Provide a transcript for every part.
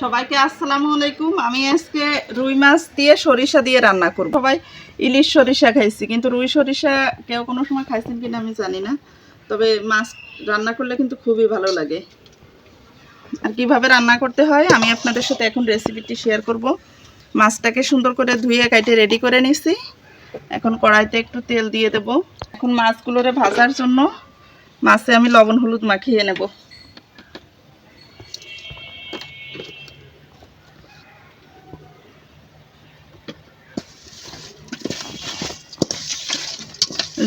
সবাইকে আসসালামু আলাইকুম। আমি আজকে রুই মাছ দিয়ে সরিষা দিয়ে রান্না করব। সবাই ইলিশ সরিষা খাইছি, কিন্তু রুই সরিষা কেউ কোনো সময় খাইছেন কিনা আমি জানি না। তবে মাছ রান্না করলে কিন্তু খুবই ভালো লাগে। আর কীভাবে রান্না করতে হয়, আমি আপনাদের সাথে এখন রেসিপিটি শেয়ার করব। মাছটাকে সুন্দর করে ধুয়ে কাটে রেডি করে নিছি। এখন কড়াইতে একটু তেল দিয়ে দেব। এখন মাছগুলোরে ভাজার জন্য মাছে আমি লবণ হলুদ মাখিয়ে নেব।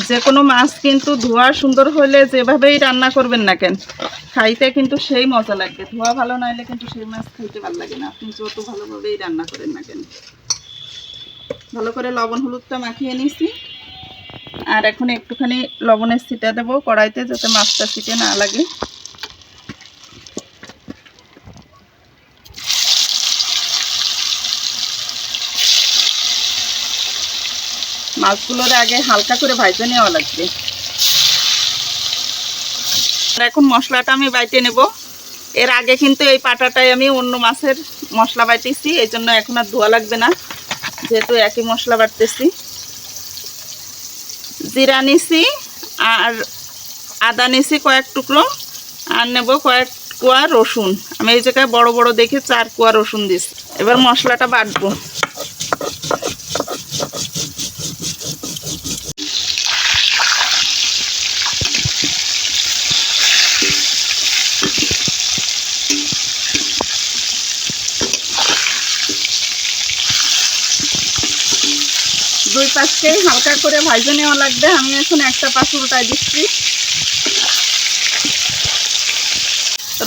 যে কোনো মাছ কিন্তু ধোয়া সুন্দর হলে যেভাবেই রান্না করবেন না কেন, খাইতে কিন্তু সেই মজা লাগবে। ধোয়া ভালো না হলে কিন্তু সেই মাছ খাইতে ভালো লাগে না। আপনি যত ভালোভাবেই রান্না করেন না কেন। ভালো করে লবণ হলুদটা মাখিয়ে নিছি আর এখন একটুখানি লবণের ছিটা দেবো কড়াইতে যাতে মাছটা ছিটে না লাগে। মাছগুলোর আগে হালকা করে ভাজতে নেওয়া লাগবে। এখন মশলাটা আমি বাইটে নেব। এর আগে কিন্তু এই পাটাটাই আমি অন্য মাছের মশলা বাটিছি এই জন্য এখন আর ধোয়া লাগবে না, যেহেতু একই মশলা বাটতেছি। জিরা নিছি আর আদা নিছি কয়েক টুকরো, আর নেব কয়েক কুয়া রসুন। আমি এই জায়গায় বড় বড় দেখে চার কুয়া রসুন দিছি। এবার মশলাটা বাটবো। পাশকে হালকা করে ভাজে নেওয়া লাগবে। আমি এখন একটা পাশ উল্টাই দিচ্ছি।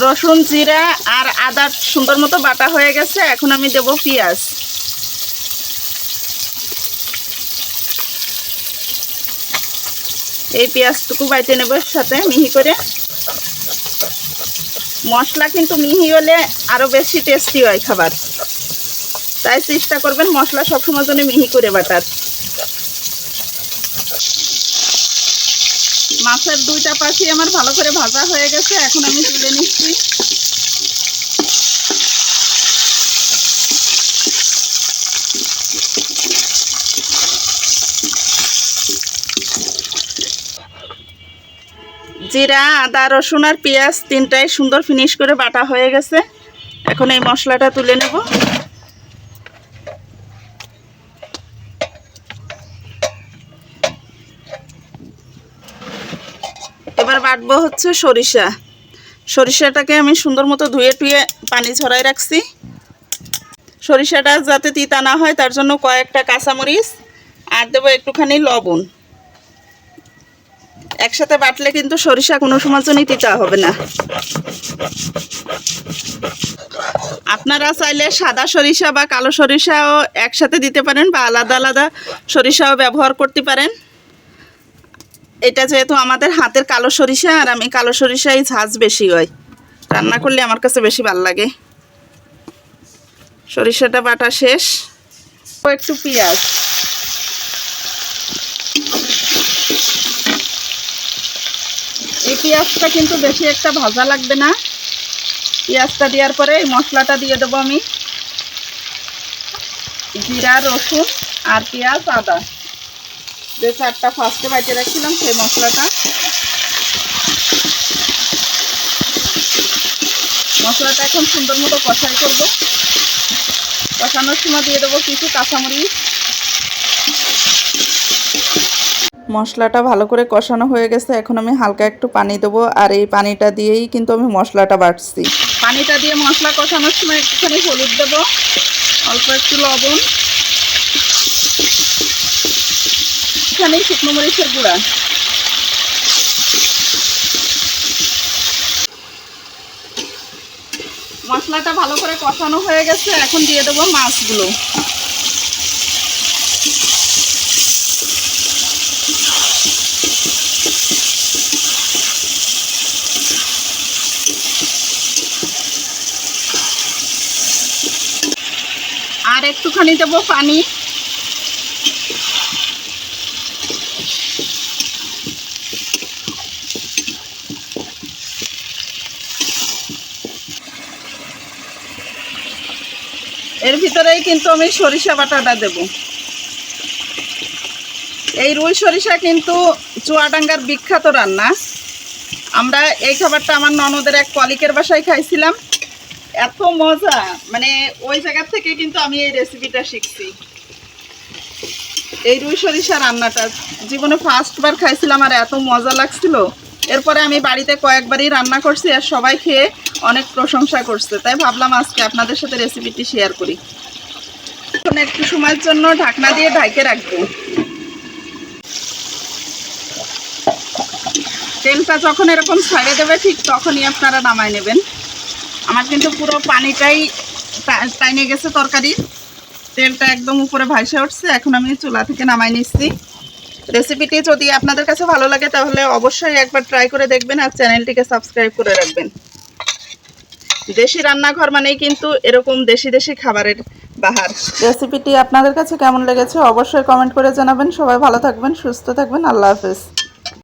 রসুন, জিরা আর আদা সুন্দর মতো বাটা হয়ে গেছে। এখন আমি দেব পেঁয়াজ। এই পেঁয়াজটুকু বাইতে নেব সাথে মিহি করে। মশলা কিন্তু মিহি হলে আরও বেশি টেস্টি হয় খাবার। তাই চেষ্টা করবেন মশলা সবসময় জন্য মিহি করে বাটার। মাছের দুইটা পাশি আমার ভালো করে ভাজা হয়ে গেছে, এখন আমি তুলে নিচ্ছি। জিরা, আদা, রসুন আর পেঁয়াজ তিনটাই সুন্দর ফিনিশ করে বাটা হয়ে গেছে। এখন এই মশলাটা তুলে নেব। এবার বাটবো হচ্ছে সরিষা। সরিষাটাকে আমি সুন্দর মতো ধুয়ে টুয়ে পানি ঝরাই রাখছি। সরিষাটা যাতে তিতা না হয়, তার জন্য কয়েকটা কাঁচামরিচ আর দেবো একটুখানি লবণ। একসাথে বাটলে কিন্তু সরিষা কোনো সময় জন্যই তিতা হবে না। আপনারা চাইলে সাদা সরিষা বা কালো সরিষাও একসাথে দিতে পারেন বা আলাদা আলাদা সরিষাও ব্যবহার করতে পারেন। এটা যেহেতু আমাদের হাতের কালো সরিষা আর আমি কালো সরিষাই ঝাঁজ বেশি হয়। রান্না করলে আমার কাছে বেশি ভালো লাগে। সরিষাটা বাটা শেষ। ও একটু পেঁয়াজ। এই পেঁয়াজটা কিন্তু বেশি একটা ভাজা লাগবে না। পেঁয়াজটা দেওয়ার পরে এই মশলাটা দিয়ে দেবো আমি। জিরা, রসুন আর পেঁয়াজ, আদা। যে চারটা ফার্স্টে বাইটে রাখছিলাম, সেই মশলাটা। মশলাটা এখন সুন্দর মতো কষাই করব। কষানোর সময় দিয়ে দেবো কিছু কাঁচামরিচ। মশলাটা ভালো করে কষানো হয়ে গেছে, এখন আমি হালকা একটু পানি দেবো, আর এই পানিটা দিয়েই কিন্তু আমি মশলাটা বাটছি। পানিটা দিয়ে মশলা কষানোর সময় একটুখানি হলুদ দেবো, অল্প একটু লবণ। এখানে শুকনো মরিচের গুঁড়া। মশলাটা ভালো করে কষানো হয়ে গেছে, এখন দিয়ে দেবো মাছগুলো। আর একটুখানি দেবো পানি। এর ভিতরেই কিন্তু আমি সরিষা বাটাটা দেব। এই রুই সরিষা কিন্তু চুয়াডাঙ্গার বিখ্যাত রান্না। আমরা এই খাবারটা আমার ননদের এক কলিকের বাসায় খাইছিলাম। এত মজা মানে ওই জায়গার থেকে কিন্তু আমি এই রেসিপিটা শিখছি। এই রুই সরিষা রান্নাটা, জীবনে ফার্স্টবার খাইছিলাম আর এত মজা লাগছিল। এরপরে আমি বাড়িতে কয়েকবারই রান্না করছি আর সবাই খেয়ে অনেক প্রশংসা করছে। তাই ভাবলাম আজকে আপনাদের সাথে রেসিপিটি শেয়ার করি। এখন একটু সময়ের জন্য ঢাকনা দিয়ে ঢাকে রাখব। তেলটা যখন এরকম ছাড়ে দেবে, ঠিক তখনই আপনারা নামায় নেবেন। আমার কিন্তু পুরো পানিটাই টাইনে গেছে তরকারি। তেলটা একদম উপরে ভাইসে উঠছে, এখন আমি চুলা থেকে নামাই নিচ্ছি। রেসিপিটি যদি আপনাদের কাছে ভালো লাগে, তাহলে অবশ্যই একবার ট্রাই করে দেখবেন আর চ্যানেলটিকে সাবস্ক্রাইব করে রাখবেন। দেশি রান্নাঘর মানেই কিন্তু এরকম দেশি দেশি খাবারের বাহার। রেসিপিটি আপনাদের কাছে কেমন লেগেছে অবশ্যই কমেন্ট করে জানাবেন। সবাই ভালো থাকবেন, সুস্থ থাকবেন। আল্লাহ হাফেজ।